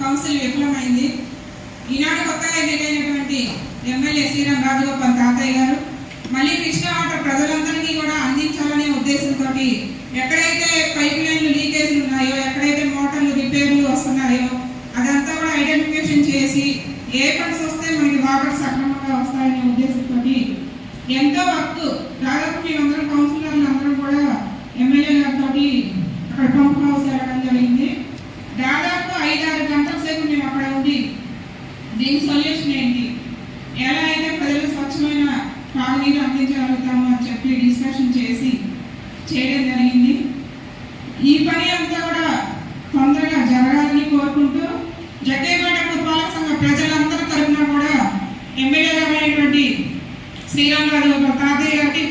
Council విఫలమైంది. ఈనాడు కొత్తగా ఎన్నికైనటువంటి ఎమ్మెల్యే శ్రీరామ్ రాజగోపాల్ తాతయ్య గారు మళ్ళీ కృష్ణా వాటర్ ప్రజలందరికీ కూడా అందించాలనే ఉద్దేశంతో ఎక్కడైతే పైప్ లైన్లు లీకేజ్లు ఉన్నాయో ఎక్కడైతే మోటార్లు రిపేర్లు వస్తున్నాయో అదంతా కూడా ఐడెంటిఫికేషన్ చేసి ఏ ఫండ్స్ వస్తే మనకి వాటర్ సక్రమంగా వస్తాయనే ఉద్దేశంతో ఎంతో వరకు దాదాపు మేమందరం కౌన్సిలర్లు అందరం కూడా ఎమ్మెల్యే గారితో అక్కడ పంపు దీని సొల్యూషన్ ఏంటి? ఎలా అయితే ప్రజలు స్వచ్ఛమైన తాగునీరు అందించగలుగుతాము అని చెప్పి డిస్కషన్ చేసి చేయడం జరిగింది. ఈ పని అంతా కూడా తొందరగా జరగాలని కోరుకుంటూ జగ్గేపేట పురపాలక సంఘ ప్రజలందరి తరఫున కూడా ఎమ్మెల్యే గారు అయినటువంటి శ్రీరామ్ గారు తాతయ్య గారికి